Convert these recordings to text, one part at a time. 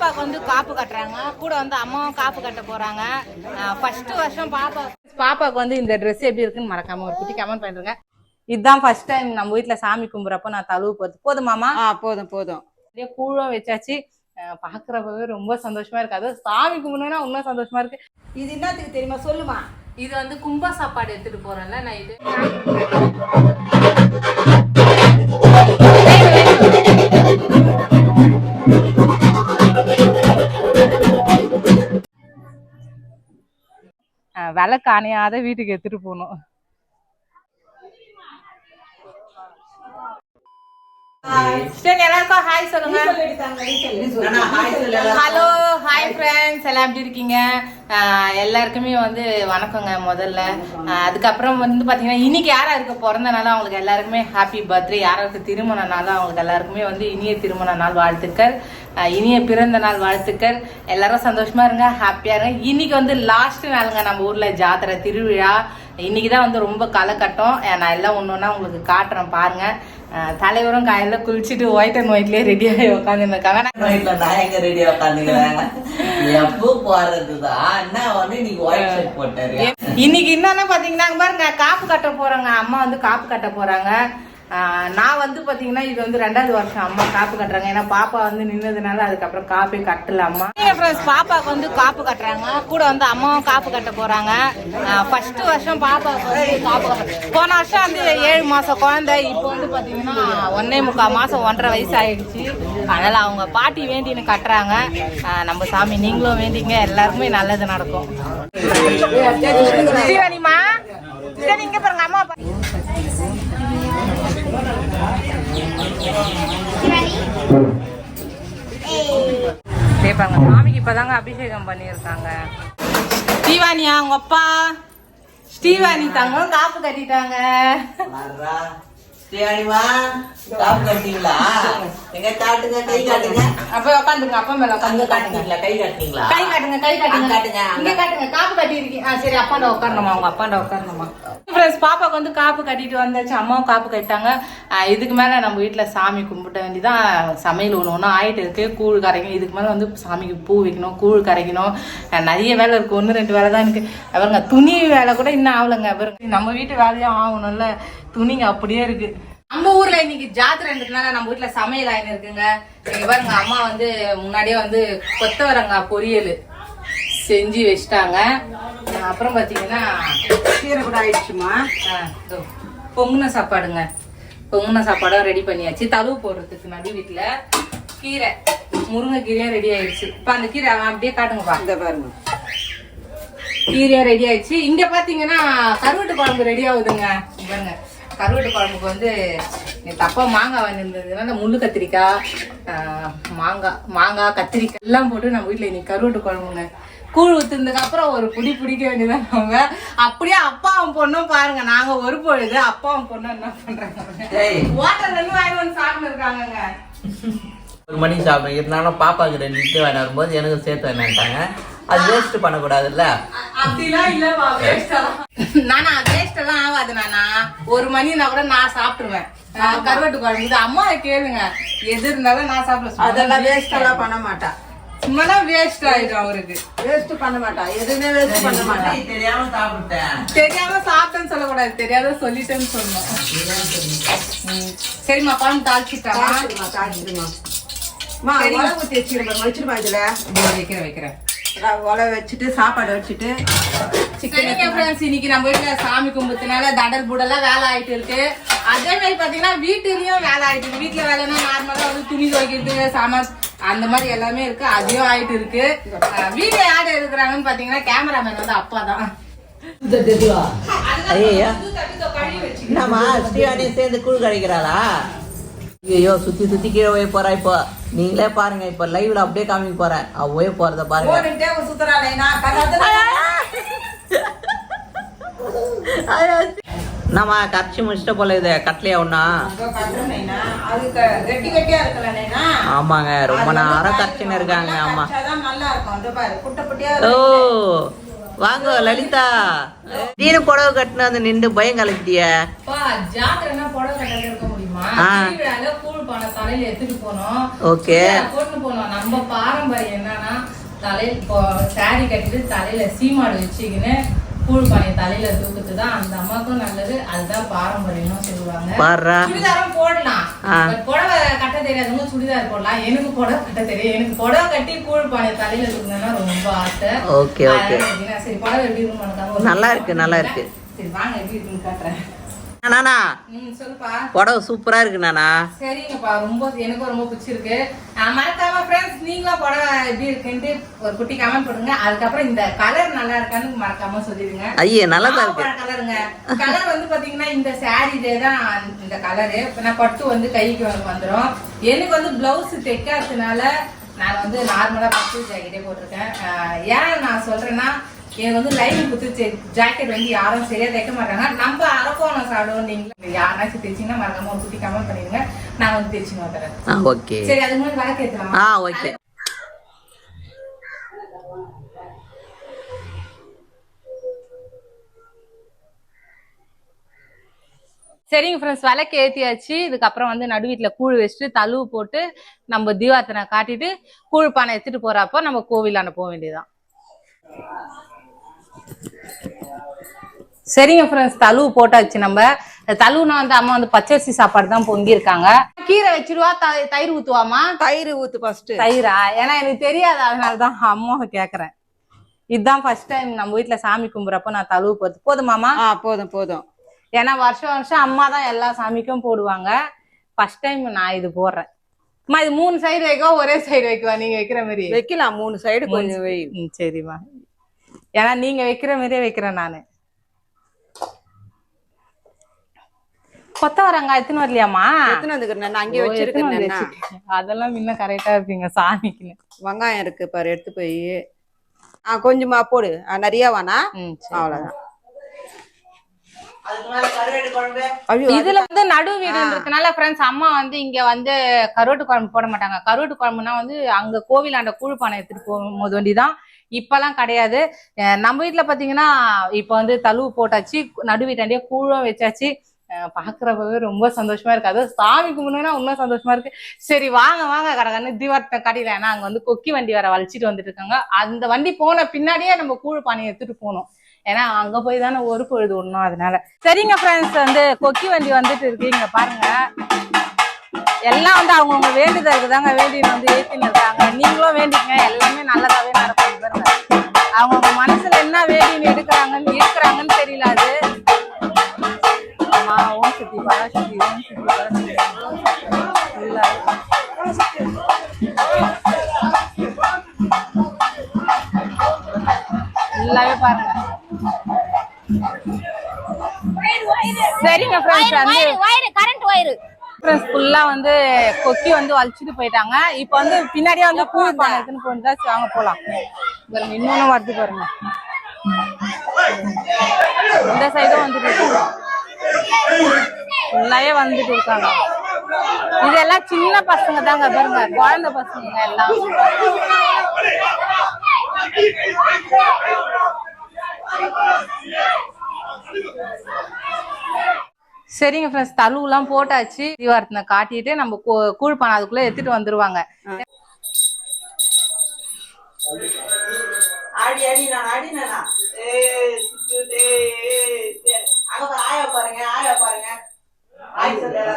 பாப்பாவுக்கு வந்து காப்பு கட்டுறாங்க. கூட வந்து அம்மாவும் காப்பு கட்ட போறாங்க. ஃபர்ஸ்ட் வருஷம் பாப்பா பாப்பாவுக்கு வந்து இந்த Dress எப்படி இருக்குன்னு மறக்காம ஒரு குட்டி கமெண்ட் பண்ணிருங்க இதுதான் ஃபர்ஸ்ட் டைம் நம்ம வீட்ல சாமி கும்புறப்ப நான் தழுவு போறது. போதுமாமா ஆ போதும் போதும். அப்படியே கூழும் வச்சாச்சு. பாக்குறப்பவே ரொம்ப சந்தோஷமா இருக்கு. அது சாமி கும்பிடணும்னா இன்னும் சந்தோஷமா இருக்கு. இது என்னத்துக்கு தெரியுமா? சொல்லுமா. இது வந்து கும்ப சாப்பாடு எடுத்துட்டு போறேன்ல நான் இது. அஹ் விளக்கு அணையாத வீட்டுக்கு எடுத்துட்டு போகணும். சரி எல்லாருக்கும் ஹாய் சொல்லுங்க. ஹலோ ஹாய் ஃப்ரெண்ட்ஸ் எல்லாம் எப்படி இருக்கீங்க? எல்லாருக்குமே வந்து வணக்கங்க முதல்ல. அதுக்கப்புறம் வந்து பார்த்தீங்கன்னா இன்னைக்கு யாரா இருக்க பிறந்த அவங்களுக்கு எல்லாருக்குமே ஹாப்பி பர்த்டே யாராருக்கு திருமண நாளும் அவங்களுக்கு எல்லாருக்குமே வந்து இனிய திருமண நாள் வாழ்த்துக்கள். இனிய பிறந்த நாள் வாழ்த்துக்கள். எல்லாரும் சந்தோஷமா இருங்க ஹாப்பியா இருங்க. இன்னைக்கு வந்து லாஸ்ட் நாளுங்க நம்ம ஊர்ல ஜாத்திரை திருவிழா. இன்னைக்கு தான் வந்து ரொம்ப களை கட்டம் நான் எல்லாம் ஒன்று ஒன்றா உங்களுக்கு காட்டுறேன் பாருங்க. தலைவரும் காலையில குளிச்சுட்டு ஒயிட் அண்ட் ஒயிட்லயே ரெடியாகி உட்காந்துருக்காங்க நைட்ல நான் எங்க ரெடியா உட்காந்துக்கிறேன் எப்போ போறதுதான் என்ன வந்து நீங்க ஒயிட் ஷர்ட் போட்டாரு இன்னைக்கு என்னன்னா பாத்தீங்கன்னா பாருங்க காப்பு கட்ட போறாங்க அம்மா வந்து காப்பு கட்ட போறாங்க நான் வந்து பாத்தீங்கன்னா இது வந்து ரெண்டாவது வருஷம் அம்மா காப்பு கட்டுறாங்க. ஏன்னா பாப்பா வந்து நின்னதுனால அதுக்கப்புறம் காப்பே கட்டல அம்மா. ஃப்ரெண்ட்ஸ் பாப்பாவுக்கு வந்து காப்பு கட்டுறாங்க. கூட வந்து அம்மாவும் காப்பு கட்ட போறாங்க. ஃபர்ஸ்ட் வருஷம் பாப்பாவுக்கு வந்து காப்பு கட்ட போன வருஷம் வந்து ஏழு மாசம் குழந்தை. இப்போ வந்து பாத்தீங்கன்னா ஒன்னே முக்கால் மாசம் ஒன்றரை வயசு ஆயிடுச்சு. அதனால அவங்க பாட்டி வேண்டின்னு கட்டுறாங்க. நம்ம சாமி நீங்களும் வேண்டிங்க. எல்லாருக்குமே நல்லது நடக்கும். சிவனிமா சரி இங்க பாருங்க அம்மா பாருங்க சாமிக்கு இப்பதாங்க அபிஷேகம் பண்ணியிருக்காங்க. ஸ்ரீவாணியா உங்க அப்பா? ஸ்ரீவாணி தங்கம் காப்பு கட்டிட்டாங்க. ஸ்ரீவாணிமா காப்பு கட்டிங்களா? எங்க காட்டுங்க? கை காட்டுங்க. அப்ப உட்காந்துங்க அப்பா மேல உட்காந்து காட்டுங்க காட்டுங்களா கை காட்டுங்களா கை காட்டுங்க கை காட்டுங்க. காட்டுங்க. இங்க காட்டுங்க காப்பு சரி அப்பாண்ட உட்காரணுமா உங்க அப்பாண்ட உட்காரணுமா ஃப்ரெண்ட்ஸ் வந்து காப்பு கட்டிட்டு வந்தாச்சு அம்மாவும் காப்பு கட்டிட்டாங்க. ஆ, இதுக்கு மேல நம்ம வீட்ல சாமி கும்பிட்ட வேண்டிதான் சமையல் ஒன்று ஒன்றும் ஆயிட்டு இருக்கு. கூழ் கரைக்கணும். இதுக்கு மேல வந்து சாமிக்கு பூ வைக்கணும் கூழ் கரைக்கணும். நிறைய வேலை இருக்கு. ஒன்று ரெண்டு வேலை தான் இருக்கு. பாருங்க துணி வேலை கூட இன்னும் ஆகலைங்க பாருங்க நம்ம வீட்டு வேலையும் ஆகணும்ல. துணிங்க அப்படியே இருக்கு. நம்ம ஊர்ல இன்னைக்கு ஜாத்திரைன்றதுனால நம்ம வீட்ல சமையல் ஆயின்னு இருக்குங்க. இங்க பாருங்க அம்மா வந்து முன்னாடியே வந்து கொத்தவரங்காய் பொரியல் செஞ்சு வச்சிட்டாங்க. அப்புறம் பாத்தீங்கன்னா கீரை கூட ஆயிடுச்சுமா? பொங்குன சாப்பாடுங்க. பொங்குன சாப்பாடும் ரெடி பண்ணியாச்சு. தழுவு போடுறதுக்கு நடு வீட்டுல கீரை முருங்கைக்கீரையும் ரெடி ஆயிடுச்சு. இப்ப அந்த கீரை அப்படியே காட்டுங்கப்பா இந்த பாருங்க. கீரையா ரெடி ஆயிடுச்சு. இங்க பாத்தீங்கன்னா கருவாட்டு குழம்பு ரெடி ஆகுதுங்க. பாருங்க. கருவாட்டு குழம்புக்கு வந்து நேத்து அப்பா மாங்காய் வாங்கியிருந்ததுனால முள்ளு கத்திரிக்காய் மாங்காய் மாங்காய் கத்திரிக்காய் எல்லாம் போட்டு நம்ம வீட்டுல இன்னைக்கு கருவாட்டு குழம்புங்க. கூழ் ஊத்துனதுக்கு அப்புறம் ஒரு புடி பிடிக்க வேண்டியதான் அவங்க. அப்படியே அப்பாவும் பொண்ணும் பாருங்க நாங்க ஒரு பொழுது அப்பாவும் பொண்ணும் என்ன பண்றாங்க? ஹோட்டல்ல இருந்து வாங்கி வந்து சாப்பிட்டு இருக்காங்கங்க. ஒரு மணிக்கு சாப்பிடும் இருந்தாலும் பாப்பாக்கு ரெண்டு இட்லி வாங்கி வரும்போது எனக்கு சேர்த்து வேணான்ட்டாங்க அது வேஸ்ட் பண்ணக்கூடாதுல்ல? அப்படிலாம் இல்லப்பா வேஸ்ட் நானா வேஸ்ட் எல்லாம் ஆகாது நானா. ஒரு மணினா கூட நான் சாப்பிட்டுருவேன். கருவாட்டு குழம்பு இது அம்மா கேளுங்க. எது இருந்தாலும் நான் சாப்பிடுவேன் அதெல்லாம் வேஸ்ட் எல்லாம் பண்ண மாட்டா. சும்மாதான் வேஸ்ட் ஆயிடும் அவருக்கு. வேஸ்ட் பண்ண மாட்டா. எதுவுமே வேஸ்ட் பண்ண மாட்டா. தெரியாம சாப்பிட்டேன். தெரியாம சாப்பிட்டேன்னு சொல்லக்கூடாது. தெரியாத சொல்லிட்டேன்னு சொல்லணும். சரிம்மா குழம்பு தாளிச்சிட்டாமா தாளிச்சிடுமா தாளிச்சிடுமா மா சரிங்க. உழவு ஊற்றி வச்சிருமா வச்சிருமா இதுல? வைக்கிறேன் வைக்கிறேன். உழவு வச்சுட்டு சாப்பாடு வச்சுட்டு சரிங்க ஃப்ரெண்ட்ஸ் இன்னைக்கு நம்ம வீட்டுல சாமி கும்பிட்டுனால தடல் புடலாம் வேலை ஆயிட்டு இருக்கு. அதே மாதிரி பாத்தீங்கன்னா வீட்டுலயும் வேலை ஆயிட்டு இருக்கு. வீட்டுல வேலைன்னா நார்மலா வந்து துணி துவைக்கிறது சாமான் அந்த மாதிரி எல்லாமே இருக்கு. அதையும் ஆயிட்டு இருக்கு. வீட்டுல யாரு இருக்கிறாங்கன்னு பாத்தீங்கன்னா கேமராமேன் வந்து அப்பா தான் ஐயா என்னம்மா ஸ்ரீவாணி சேர்ந்து கூழ் கழிக்கிறாளா ஐயோ சுத்தி சுத்தி கீழே போய் போறா இப்போ. நீங்களே பாருங்க இப்ப லைவ்ல அப்படியே காமிக்க போறேன். அவ போய் போறத பாருங்க. என்னம்மா கரைச்சி முடிச்சிட்ட போல இது கட்டலையா ஒண்ணா அது க- கெட்டி கெட்டியா இருக்கல நைனா? ஆமாங்க ரொம்ப நேரம் கரைச்சின்னு இருக்காங்க ஆமா. ஓ வாங்க லலிதா. நீனு புடவை கட்டின வந்து நின்று பயம் கலக்கிட்டிய. ஓகே. போட்டு போனோம். நம்ம பாரம்பரியம் என்னன்னா தலையில இப்போ சாரி கட்டிட்டு தலையில சீமாடு வச்சுக்கின்னு கூழ் பானை தலையில தூக்குறது தான். அந்த அம்மாக்கும் நல்லது. அதுதான் பாரம்பரியம்னு சொல்லுவாங்க. சுடிதாரும் போடலாம். புடவை கட்ட தெரியாதவங்க சுடிதார் போடலாம். எனக்கு புடவை கட்ட தெரியும் எனக்கு புடவை கட்டி கூழ் பானை தலையில தூக்கணும்னா ரொம்ப ஆசை. Okay okay. அதனால எப்படின்னா, சரி புடவை எப்படி இருக்கும் உனக்காக ஒரு நல்லா இருக்கு, நல்லா இருக்கு. சரி வாங்க எப்படி இருக்குன்னு காட்டுறேன். நானா? சொல்லுப்பா. புடவை சூப்பரா இருக்கு நானா? சரிங்கப்பா ரொம்ப எனக்கும் ரொம்ப பிடிச்சிருக்கு மறக்காம ஃப்ரெண்ட்ஸ் நீங்களும் புடவை எப்படி இருக்குன்ட்டு ஒரு குட்டி கமெண்ட் பண்ணுங்க அதுக்கப்புறம் இந்த கலர் நல்லா இருக்கான்னு மறக்காம சொல்லிடுங்க. ஐயே நல்லதா இருக்கு. கலருங்க கலர் வந்து பாத்தீங்கன்னா இந்த சாரிலே தான் இந்த கலரு நான் பட்டு வந்து கைக்கு வந்து வந்துரும். எனக்கு வந்து பிளவுஸ் தைக்காததுனால நான் வந்து நார்மலா பட்டு ஜாக்கெட்டே போட்டிருக்கேன். ஏன் நான் சொல்றேன்னா எனக்கு வந்து லைனிங் குத்து ஜாக்கெட் வந்து யாரும் சரியா தைக்க மாட்டாங்க. நம்ம அரக்கோணம் சாப்பிடுவோம் நீங்க யாருனாச்சும் தைச்சிங்கன்னா மறக்காம ஒரு குட்டி கமெண்ட் பண்ணிடுங்க. நான் வந்து தைச்சுன்னு வந்துடுறேன் ஓகே. சரி அதுக்கு முன்னாடி விளக்கு ஏத்தலாமா? ஆ ஓகே. சரிங்க ஃப்ரெண்ட்ஸ் விளக்கு ஏற்றியாச்சு இதுக்கப்புறம் வந்து நடு வீட்டில் கூழ் வச்சுட்டு தழுவு போட்டு நம்ம தீவாத்தனை காட்டிட்டு கூழ் பானை எடுத்துட்டு போறப்போ நம்ம கோவிலாண்ட போக வேண்டியதுதான். சரிங்க ஃப்ரெண்ட்ஸ் தழுவு போட்டாச்சு நம்ம. தழுவுனா வந்து அம்மா வந்து பச்சரிசி சாப்பாடு தான் பொங்கியிருக்காங்க. கீரை வச்சிருவா தயிர் ஊத்துவாமா தயிர் ஊத்து ஃபர்ஸ்ட் தயிரா? ஏன்னா எனக்கு தெரியாது அதனால தான் அம்மாவை கேட்குறேன் இதுதான் ஃபர்ஸ்ட் டைம் நம்ம வீட்ல சாமி கும்புறப்போ நான் தழுவு போறது போதுமாமா ஆ போதும் போதும். ஏன்னா வருஷம் வருஷம் அம்மா தான் எல்லா சாமிக்கும் போடுவாங்க. ஃபர்ஸ்ட் டைம் நான் இது போடுறேன். அம்மா இது மூணு சைடு வைக்கவா ஒரே சைடு வைக்கவா? நீங்க வைக்கிற மாதிரி. வைக்கலாம் மூணு சைடு கொஞ்சம் வை சரிம்மா. ஏன்னா நீங்க வைக்கிற மாதிரியே வைக்கிறேன் நானு. கொத்தவரங்காய் எத்தனை வரலையாம்மா? எத்தனை வந்துக்கிறேன் நான். அங்கே வச்சிருக்கேன்? அதெல்லாம் இன்னும் கரெக்டா இருப்பீங்க சாமிக்குன்னு. வெங்காயம் இருக்கு பாரு எடுத்து போய். ஆ கொஞ்சமா போடு. நிறைய வேணா. அவ்வளவுதான் அதுக்கு மேல கருவேடு குழம்பு ஐயோ இதுல வந்து நடு வீடுன்றதுனால ஃப்ரெண்ட்ஸ் அம்மா வந்து இங்க வந்து கருவாட்டு குழம்பு போட மாட்டாங்க. கருவாட்டு குழம்புனா வந்து அங்க கோவிலாண்ட கூழ் பானை எடுத்துட்டு போகும்போது வேண்டிதான். இப்பெல்லாம் கிடையாது. அஹ் நம்ம வீட்ல பாத்தீங்கன்னா இப்ப வந்து தழுவு போட்டாச்சு நடு வீட்டாண்டியே கூழும் வச்சாச்சு. அஹ் பாக்குறப்பவே ரொம்ப சந்தோஷமா இருக்கு. அதுவும் சாமி கும்பிடுனா இன்னும் சந்தோஷமா இருக்கு. சரி வாங்க வாங்க கடகன்னு தீவார்த்த கடையில ஏன்னா அங்க வந்து கொக்கி வண்டி வேற வலிச்சிட்டு வந்துட்டு இருக்காங்க. அந்த வண்டி போன பின்னாடியே நம்ம கூழ் பானையை எடுத்துட்டு போகணும். ஏன்னா அங்க போய் தானே ஒரு பொழுது ஒண்ணும் அதனால. சரிங்க ஃப்ரெண்ட்ஸ் வந்து கொக்கி வண்டி வந்துட்டு இருக்கீங்க பாருங்க. எல்லாம் வந்து அவங்கவுங்க வேண்டுதலுக்கு தாங்க வேண்டி வந்து ஏற்றின்னு இருக்காங்க. நீங்களும் வேண்டிங்க எல்லாமே நல்லதாவே நடக்கும் பாருங்க. அவங்கவுங்க மனசுல என்ன வேண்டின்னு எடுக்கிறாங்கன்னு இருக்கிறாங்கன்னு தெரியல அது. ஆமா ஓம் சக்தி சுத்தி ஓம் சக்தி எல்லாரும். எல்லாமே பாருங்க. சரிங்க ஃப்ரெண்ட்ஸ் வந்து கரண்ட் ஃப்ரெண்ட்ஸ் ஃபுல்லா வந்து கொக்கி வந்து வலிச்சுட்டு போயிட்டாங்க. இப்போ வந்து பின்னாடியே வந்து பானை எடுத்துன்னு போயிருந்தா வாங்க போலாம். பாருங்க இன்னொன்னு வருது பாருங்க. இந்த சைடும் வந்துட்டு ஃபுல்லாவே வந்துட்டு இருக்காங்க இதெல்லாம் சின்ன பசங்க தாங்க பாருங்க. குழந்தை பசங்க எல்லாம். சரிங்க ஃப்ரெண்ட்ஸ் தழுவுலாம் போட்டாச்சு. தீவாரத்தின காட்டிட்டு நம்ம கூ- கூழ் பானை அதுக்குள்ள எடுத்துட்டு வந்துருவாங்க.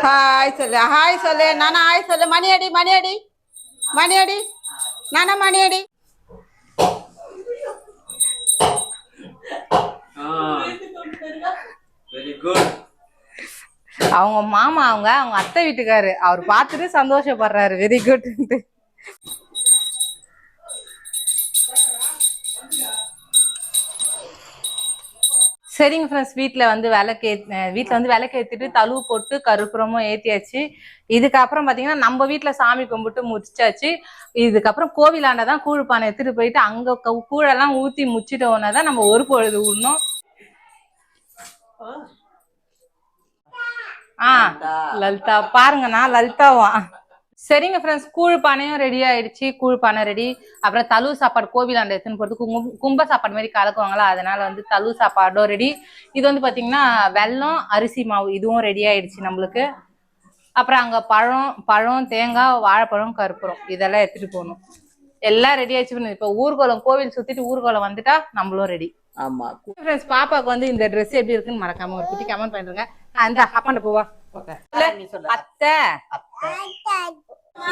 ஹாய் சொல்லு ஹாய் சொல்லு. நானா ஹாய் சொல்லு. மணி அடி மணி அடி மணி அடி நானா மணி அடி வெரி குட் அவங்க மாமா அவங்க அவங்க அத்தை வீட்டுக்காரு. அவர் பார்த்துட்டு சந்தோஷப்படுறாரு. வெரி குட் சரிங்க ஃப்ரெண்ட்ஸ் வீட்டில் வந்து விளக்கு ஏத் வீட்டில் வந்து விளக்கு ஏற்றிட்டு தழுவு போட்டு கருப்புறமும் ஏற்றியாச்சு இதுக்கப்புறம் பார்த்தீங்கன்னா நம்ம வீட்டில் சாமி கும்பிட்டு முடிச்சாச்சு. இதுக்கப்புறம் கோவிலாண்ட தான் கூழ் பானை எடுத்துட்டு போயிட்டு அங்கே கூழெல்லாம் ஊற்றி முச்சிட்டோன்னா தான் நம்ம ஒரு பொழுது விடணும் ஆ லலிதா. பாருங்கண்ணா லலிதாவா? சரிங்க ஃப்ரெண்ட்ஸ் கூழ் பானையும் ரெடி ஆயிடுச்சு. கூழ் பானை ரெடி அப்புறம் தலு சாப்பாடு கோவிலாண்ட எடுத்துன்னு போறது கும்ப கும்ப சாப்பாடு மாதிரி கலக்குவாங்களா? அதனால வந்து தலு சாப்பாடும் ரெடி இது வந்து பாத்தீங்கன்னா வெல்லம் அரிசி மாவு இதுவும் ரெடி ஆயிடுச்சு நம்மளுக்கு. அப்புறம் அங்க பழம் பழம் தேங்காய் வாழைப்பழம் கற்பூரம் இதெல்லாம் எடுத்துட்டு போகணும். எல்லாம் ரெடி பண்ணு இப்போ ஊர்வலம் கோவில் சுத்திட்டு ஊர்வலம் வந்துட்டா நம்மளும் ரெடி ஆமா. ஃப்ரெண்ட்ஸ் பாப்பாக்கு வந்து இந்த Dress எப்படி இருக்குன்னு மறக்காம ஒரு குட்டி கமெண்ட் பண்ணிருங்க அந்த அப்பாண்ட போவா. அத்தை.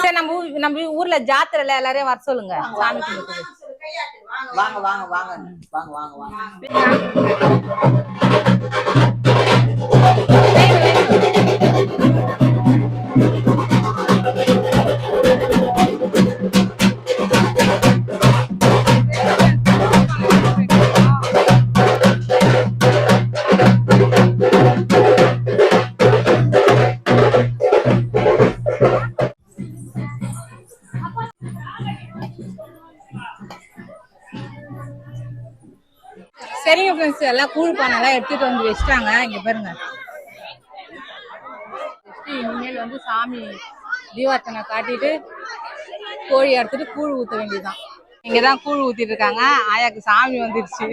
சரி நம்ம நம்ம ஊர்ல ஜாத்திரைல எல்லாரையும் வர சொல்லுங்க. சாமி கும்பிட்டு வாங்க வாங்க வாங்க. வாங்க வாங்க வாங்க. எல்லாம் கூழ் பானைலாம் எடுத்துட்டு வந்து வச்சிட்டாங்க. இங்க பாருங்க. இனிமேல் வந்து சாமி தீபார்த்தனை காட்டிட்டு கோழி எடுத்துட்டு கூழ் ஊத்த வேண்டியதுதான். இங்கதான் கூழ் ஊத்திட்டு இருக்காங்க. ஆயாக்கு சாமி வந்துருச்சு.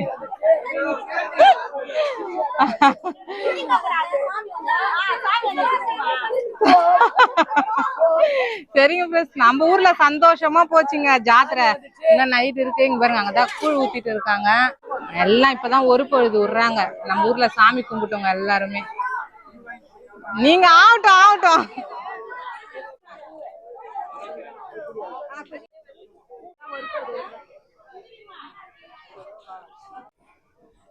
சரிங்க பிளஸ் நம்ம ஊர்ல சந்தோஷமா போச்சுங்க ஜாத்திரை. இன்னும் நைட் இருக்கு இங்க பாருங்க அங்கதான் கூழ் ஊத்திட்டு இருக்காங்க. எல்லாம் இப்பதான் ஒரு பொழுது விடுறாங்க. நம்ம ஊர்ல சாமி கும்பிட்டோங்க எல்லாருமே. நீங்க ஆகட்டும் ஆகட்டும்.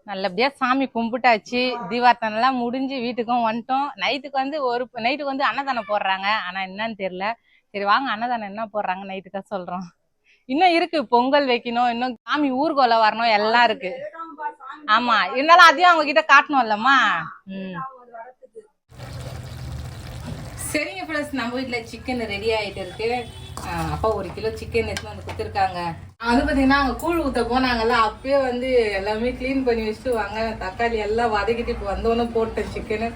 நல்லபடியா சாமி கும்பிட்டாச்சு. தீபார்த்தனை எல்லாம் முடிஞ்சு வீட்டுக்கும் வந்துட்டோம். நைட்டுக்கு வந்து ஒரு நைட்டுக்கு வந்து அன்னதானம் போடுறாங்க. ஆனா என்னன்னு தெரியல. சரி வாங்க அன்னதானம் என்ன போடுறாங்க நைட்டுக்கா சொல்றோம். இன்னும் இருக்கு. பொங்கல் வைக்கணும். இன்னும் சாமி ஊர்கோலம் வரணும். எல்லாம் இருக்கு. ஆமா. இருந்தாலும் அதையும் அவங்க கிட்ட காட்டணும் இல்லம்மா. ம். சரிங்க ஃப்ரெண்ட்ஸ் நம்ம வீட்டில் சிக்கன் ரெடி ஆகிட்டு இருக்கு. அப்பா ஒரு கிலோ சிக்கன் எடுத்து வந்து கொடுத்துருக்காங்க. வந்து பார்த்தீங்கன்னா அங்கே கூழ் ஊற்ற போனாங்கல்ல அப்பயே வந்து எல்லாமே க்ளீன் பண்ணி வச்சுட்டு வாங்க. தக்காளி எல்லாம் வதக்கிட்டு இப்போ வந்தோன்னே போட்டேன் சிக்கனு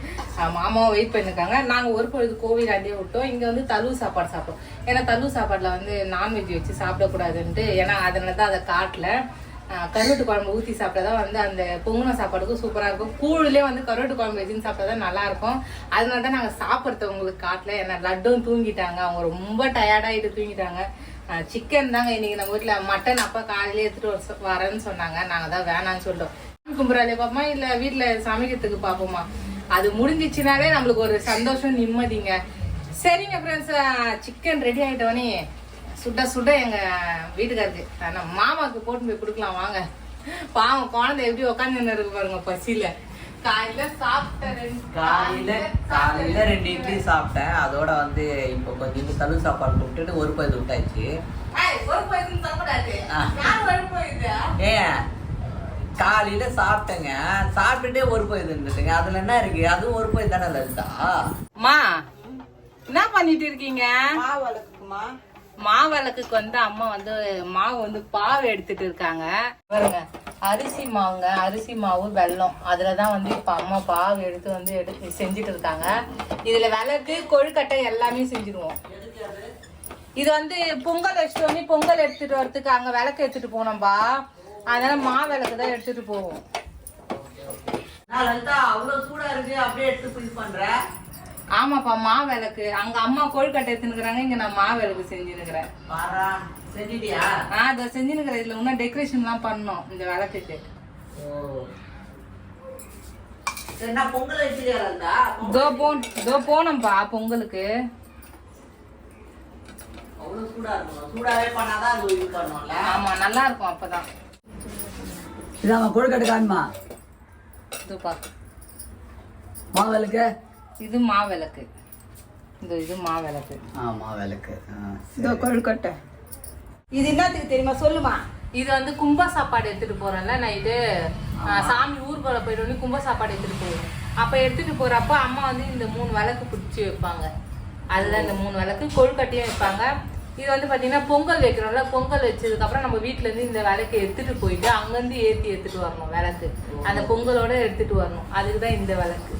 மாமாவும் வெயிட் பண்ணியிருக்காங்க நாங்கள் ஒரு பொழுது கோவிலாண்டே விட்டோம். இங்கே வந்து தலு சாப்பாடு சாப்பிட்டோம். ஏன்னா தலு சாப்பாட்டில் வந்து நான்வெஜ் வச்சு சாப்பிடக்கூடாதுன்ட்டு. ஏன்னா அதனால தான் அதை காட்டல. கருவட்டு குழம்பு ஊற்றி சாப்பிட்டா தான் வந்து அந்த பொங்குன சாப்பாடுக்கும் சூப்பராக இருக்கும். கூழுலேயே வந்து கருவட்டு குழம்பு வச்சுன்னு சாப்பிட்டா தான் நல்லா இருக்கும். அதனால தான் நாங்கள் சாப்பிட்றது உங்களுக்கு காட்டில் ஏன்னா லட்டும் தூங்கிட்டாங்க. அவங்க ரொம்ப டயர்டாகிட்டு தூங்கிட்டாங்க. சிக்கன் தாங்க இன்றைக்கி நம்ம வீட்டில் மட்டன் அப்பா காலையிலே எடுத்துட்டு வர வரேன்னு சொன்னாங்க. நாங்கள் தான் வேணாம்னு சொல்லிட்டோம். கும்புறாலே பார்ப்போமா இல்லை வீட்டில் சமைக்கிறதுக்கு பார்ப்போமா அது முடிஞ்சிச்சுனாலே நம்மளுக்கு ஒரு சந்தோஷம் நிம்மதிங்க. சரிங்க ஃப்ரெண்ட்ஸ் சிக்கன் ரெடி ஆகிட்டோன்னே சுட சுட எங்க வீட்டுக்காருக்கு ஆனா மாமாக்கு போட்டு போய் கொடுக்கலாம் வாங்க. பாவம் குழந்தை எப்படி உட்காந்து இருக்கு பாருங்க பசியில. காலையில சாப்பிட்ட ரெண்டு காலையில காலையில ரெண்டு இட்லி சாப்பிட்டேன். அதோட வந்து இப்போ கொஞ்சம் தலு சாப்பாடு விட்டுட்டு ஒரு பது விட்டாச்சு ஏன் காலையில சாப்பிட்டேங்க. சாப்பிட்டுட்டே ஒரு பது இருந்துட்டுங்க அதுல என்ன இருக்கு? அதுவும் ஒரு பது தானே லலிதா? அம்மா என்ன பண்ணிட்டு இருக்கீங்க? மாவு வளர்க்குமா மாவிளக்குக்கு வந்து அம்மா வந்து மாவு வந்து பாவு எடுத்துட்டு இருக்காங்க. பாருங்க அரிசி மாவுங்க அரிசி மாவு வெல்லம். அதில் தான் வந்து இப்போ அம்மா பாவு எடுத்து வந்து எடுத்து செஞ்சுட்டு இருக்காங்க. இதுல விளக்கு கொழுக்கட்டை எல்லாமே செஞ்சுருவோம். இது வந்து பொங்கல் வச்சுட்டு வந்து பொங்கல் எடுத்துட்டு வரதுக்கு அங்கே விளக்கு எடுத்துட்டு போனோம்பா. அதனால மா விளக்கு தான் எடுத்துட்டு போவோம். நான் லலிதா அவ்வளோ சூடா இருக்கு அப்படியே எடுத்து இது பண்ணுறேன் ஆமாப்பா மா விளக்கு. அங்க அம்மா கொழுக்கட்டை எடுத்துனுக்குறாங்க இங்க நான் மா விளக்கு செஞ்சுருக்கிறேன் பாரா செஞ்சிட்டியா? ஆ அதை செஞ்சுனுக்கிறேன் இதுல இன்னும் டெக்கரேஷன்லாம் பண்ணோம் இந்த விளக்குக்கு. போனோம்ப்பா பொங்கலுக்கு. ஆமா நல்லா இருக்கும் அப்பதான். இதாம்மா கொழுக்கட்டை காணுமா? மாவிளக்கு இது மா விளக்கு இந்த இது மா விளக்கு ஆ மாவிளக்கு. இதோ கொழுக்கட்டை. இது என்னத்துக்கு தெரியுமா? சொல்லுமா. இது வந்து கும்ப சாப்பாடு எடுத்துட்டு போறேன்ல நைட்டு. சாமி ஊர்வலம் போயிட்டு கும்ப சாப்பாடு எடுத்துட்டு போவோம் அப்ப எடுத்துட்டு போறப்ப அம்மா வந்து இந்த மூணு விளக்கு பிடிச்சி வைப்பாங்க. அதுதான் இந்த மூணு விளக்கு கொழுக்கட்டையும் வைப்பாங்க. இது வந்து பாத்தீங்கன்னா பொங்கல் வைக்கிறோம்ல பொங்கல் வச்சதுக்கு அப்புறம் நம்ம வீட்ல இருந்து இந்த விளக்கு எடுத்துட்டு போயிட்டு அங்கிருந்து ஏத்தி எடுத்துட்டு வரணும் விளக்கு. அந்த பொங்கலோட எடுத்துட்டு வரணும். அதுக்கு தான் இந்த விளக்கு.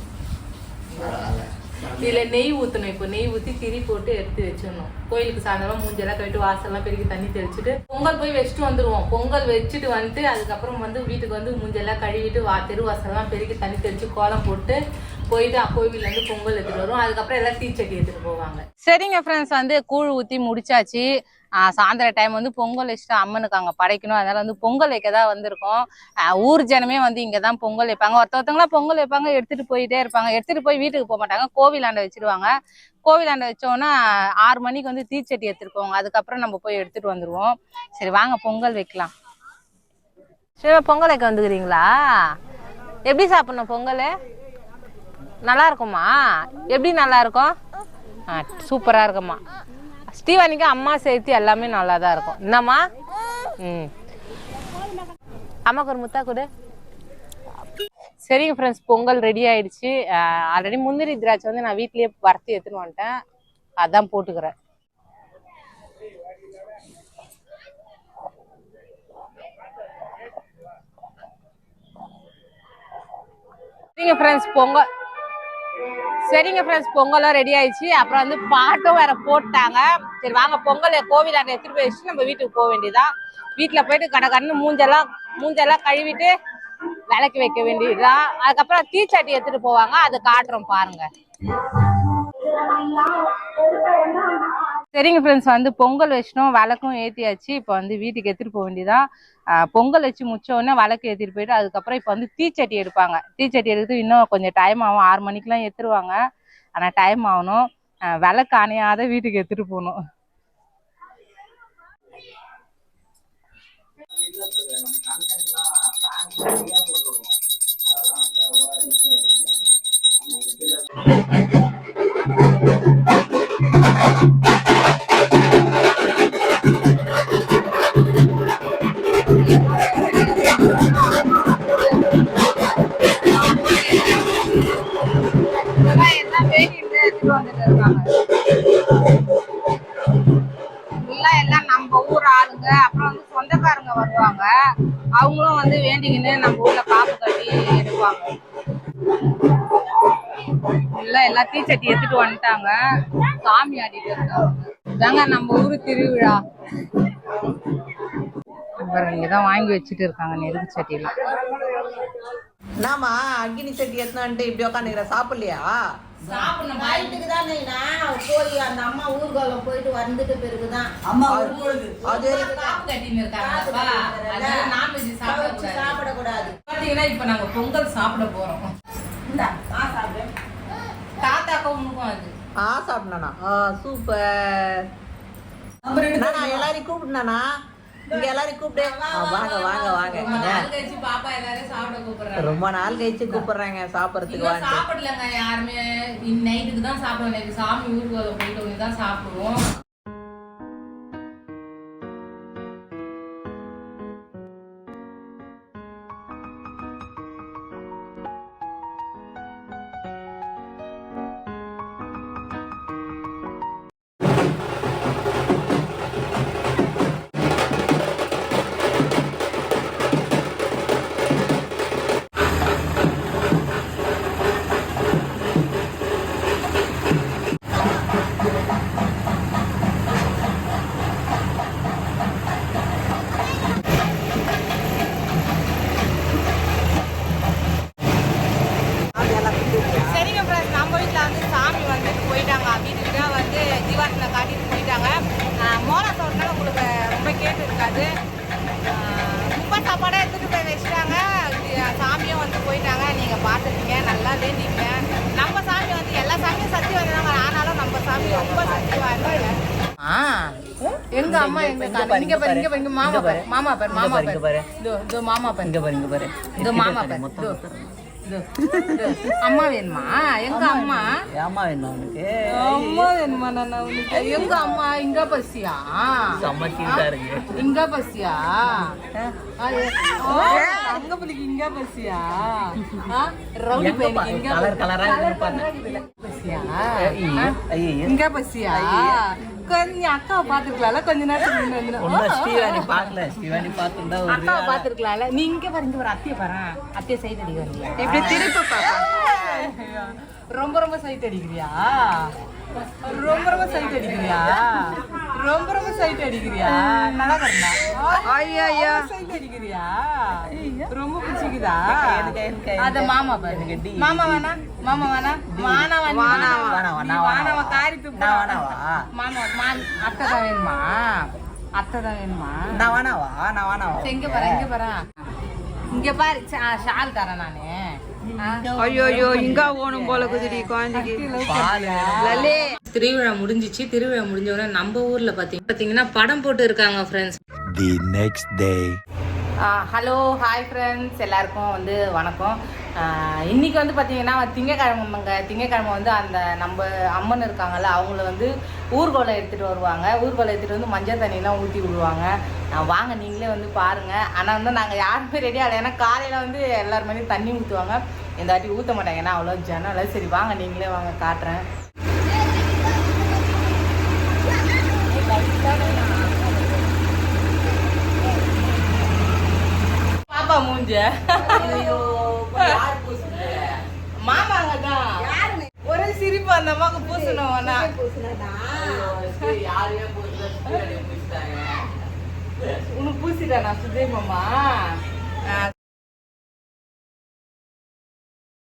இதில் நெய் ஊற்றணும் இப்போ நெய் ஊற்றி திரி போட்டு எடுத்து வச்சிடணும். கோயிலுக்கு சாயந்தரம் மூஞ்செல்லாம் கழிட்டு வாசல்லாம் பெருக்கி தண்ணி தெளிச்சுட்டு பொங்கல் போய் வச்சுட்டு வந்துடுவோம் பொங்கல் வச்சுட்டு வந்துட்டு அதுக்கப்புறம் வந்து வீட்டுக்கு வந்து மூஞ்செல்லாம் கழுவிட்டு வா தெரு வாசல்லாம் பெருக்கி தண்ணி தெளிச்சு கோலம் போட்டு போயிட்டு கோவில்ல பொங்கல் எடுத்துட்டு வரும் அதுக்கப்புறம் எல்லாம் தீச்சட்டி எடுத்துட்டு போவாங்க. சரிங்க ஃப்ரெண்ட்ஸ் வந்து கூழ் ஊற்றி முடிச்சாச்சு. சாயந்தர டைம் வந்து பொங்கல் வச்சுட்டு அம்மனுக்கு அங்கே படைக்கணும். அதனால வந்து பொங்கல் வைக்க தான் வந்திருக்கோம் ஊர் ஜனமே வந்து இங்கே தான் பொங்கல் வைப்பாங்க. ஒருத்தவங்களாம் பொங்கல் வைப்பாங்க எடுத்துட்டு போயிட்டே இருப்பாங்க. எடுத்துட்டு போய் வீட்டுக்கு போக மாட்டாங்க. கோவிலாண்ட வச்சிருவாங்க. கோவிலாண்ட வச்சோன்னா ஆறு மணிக்கு வந்து தீச்சட்டி எடுத்துட்டு போவாங்க அதுக்கப்புறம் நம்ம போய் எடுத்துட்டு வந்துருவோம். சரி வாங்க பொங்கல் வைக்கலாம். சரி பொங்கல் வைக்க வந்துக்கிறீங்களா? எப்படி சாப்பிடணும் பொங்கல்? நல்லா இருக்குமா? எப்படி நல்லா இருக்கும்? சூப்பராக இருக்குமா? ஸ்ரீவாணிக்கு அம்மா சேர்த்து எல்லாமே நல்லா தான் இருக்கும். என்னம்மா? ம். அம்மாக்கு ஒரு முத்தா கொடு. சரிங்க ஃப்ரெண்ட்ஸ் பொங்கல் ரெடி ஆயிடுச்சு. ஆல்ரெடி முந்திரி திராட்சை வந்து நான் வீட்லயே வறுத்து எடுத்துன்னு வந்துட்டேன். அதான் போட்டுக்கிறேன். சரிங்க ஃப்ரெண்ட்ஸ் பொங்கல் சரிங்க ஃப்ரெண்ட்ஸ் பொங்கலும் ரெடி ஆயிடுச்சு. அப்புறம் வந்து பாட்டும் வேற போட்டாங்க. சரி வாங்க பொங்கல் கோவிலாண்ட எடுத்துட்டு போய் வச்சுட்டு நம்ம வீட்டுக்கு போக வேண்டியதுதான். வீட்டில் போயிட்டு கடை கண்ணு மூஞ்செல்லாம் மூஞ்செல்லாம் கழுவிட்டு விளக்கு வைக்க வேண்டியதுதான். அதுக்கப்புறம் தீச்சட்டி எடுத்துட்டு போவாங்க. அது காட்டுறோம் பாருங்க. சரிங்க ஃப்ரெண்ட்ஸ் வந்து பொங்கல் வச்சிட்டோம் விளக்கும் ஏற்றியாச்சு இப்போ வந்து வீட்டுக்கு எடுத்துகிட்டு போக வேண்டியதான் பொங்கல் வச்சு முச்சோடனே விளக்கு ஏற்றிட்டு போயிட்டு அதுக்கப்புறம் இப்போ வந்து தீச்சட்டி எடுப்பாங்க. தீச்சட்டி எடுத்து இன்னும் கொஞ்சம் டைம் ஆகும். ஆறு மணிக்கெலாம் ஏற்றுருவாங்க ஆனால் டைம் ஆகணும். விளக்கு அணையாத வீட்டுக்கு எடுத்துகிட்டு போகணும். எல்லாம் தீச்சட்டி எடுத்துட்டு வந்துட்டாங்க. சாமி ஆடிட்டு இருக்காங்க. நம்ம ஊரு திருவிழா. பாருங்க வாங்கி வச்சுட்டு இருக்காங்க நெருப்பு சட்டியெல்லாம் என்னம்மா அக்னி சட்டி எத்தனான்ட்டு இப்படி உட்காந்துக்கிற சாப்பிடலையா? சாப்பிடணும். நைட்டுக்கு தானே நான் போய் அந்த அம்மா ஊர்வலம் போயிட்டு வந்துட்டு பிறகுதான். அம்மா அது காப்பு கட்டின்னு இருக்காங்கப்பா அதனால நான்வெஜ் சாப்பிடக்கூடாது. சாப்பிடக்கூடாது. பாத்தீங்கன்னா இப்ப நாங்க பொங்கல் சாப்பிட போறோம். இந்தா. தாத்தாக்கும் உனக்கும் அது. ஆ சூப்பர். நானா எல்லாரையும் கூப்பிடுனானா இங்க எல்லாரையும் கூப்பிடு. வாங்க வாங்க வாங்க. ரொம்ப? நாள் கழிச்சு கூப்பிடுறாங்க. சாப்பிடறதுக்கு வாங்க சாப்பிடலங்க யாருமே. நைட்டுக்கு தான் சாப்பிடுவோம் சாமி ஊருக்கு போயிட்டு தான் சாப்பிடுவோம். மாமா பாரு. மாமா பாரு மாமா பாரு. இதோ இதோ மாமா பாரு. இங்க பாரு இங்க பாரு. இதோ மாமா பாரு இதோ. அம்மா வேணுமா? எங்க அம்மா ஏம்மா வேணும்? உனக்கு? அம்மா வேணுமா நானா உனக்கு? எங்க அம்மா? இங்க பசியா? இருக்கு. இங்க பசியா? அங்க பிள்ளைக்கு இங்க பசியா? ரவுடி பையனுக்கு இங்க ஆ colour இருக்கு. பசியா. இங்க பசியா? கொஞ்சம் அக்காவை பாத்துருக்கலாம்ல கொஞ்ச நேரத்துக்கு ஸ்ரீவாணி அக்காவை பாத்துருக்கலாம்ல நீ இங்க பாரு இங்க ஒரு அத்தைய பாரு அத்தைய சைட் அடிக்க இப்படி திருப்ப பாப்பா? ரொம்ப ரொம்ப சைட் அடிக்கிறியா? ரொம்ப ரொம்ப சைட் அடிக்கிறியா? ரொம்ப ரொம்ப சைட் அடிக்கிறியா? நல்லா ஐயோ சைட் அடிக்கிறியா? ரொம்ப பிடிச்சிக்குதா? அத மாமா பாரு. மாமா வேணா மாமா வேணா வேணாம், நீ வேணாம், வானாவா காரி துப்பு வேணாவா? மாமா மான் அத்தை தான் வேணுமா? அத்தை தான் வேணுமா? நான் வேணாவா நான் சரி, இங்க பாரு இங்க பாரு. இங்க பாரு ஷால் தரேன் நானு? ஐயோ இங்க ஓணும் போல குதிரி குழந்தைக்கு. பால் லலே திருவிழா முடிஞ்சிச்சு. திருவிழா முடிஞ்ச உடனே நம்ம ஊர்ல பாத்தீங்க பாத்தீங்கன்னா படம் போட்டு இருக்காங்க friends the next day. Hello hi friends எல்லாருக்கும் வந்து வணக்கம். ஆஹ் இன்னைக்கு வந்து பார்த்தீங்கன்னா திங்கக்கிழமைங்க திங்கக்கிழமை வந்து அந்த நம்ம அம்மன் இருக்காங்கல்ல அவங்கள வந்து ஊர்கோலம் எடுத்துகிட்டு வருவாங்க. ஊர்கோலை எடுத்துகிட்டு வந்து மஞ்சள் தண்ணியெலாம் ஊற்றி விடுவாங்க. வாங்க நீங்களே வந்து பாருங்கள் ஆனால் வந்து நாங்கள் யாருமே ரெடி ஆகலை ஏன்னா காலையில் வந்து எல்லார் மணியும் தண்ணி ஊற்றுவாங்க இந்த வாட்டி ஊற்ற மாட்டாங்க. ஏன்னா அவ்வளோ ஜனம் இல்லை. சரி வாங்க நீங்களே வாங்க காட்டுறேன். பாப்பா மூஞ்ச. மாமாங்க தான் ஒரே சிரிப்பு அந்த அம்மாவுக்கு பூசணும் உனக்கு பூசிட்டா நான் சுதே மாமா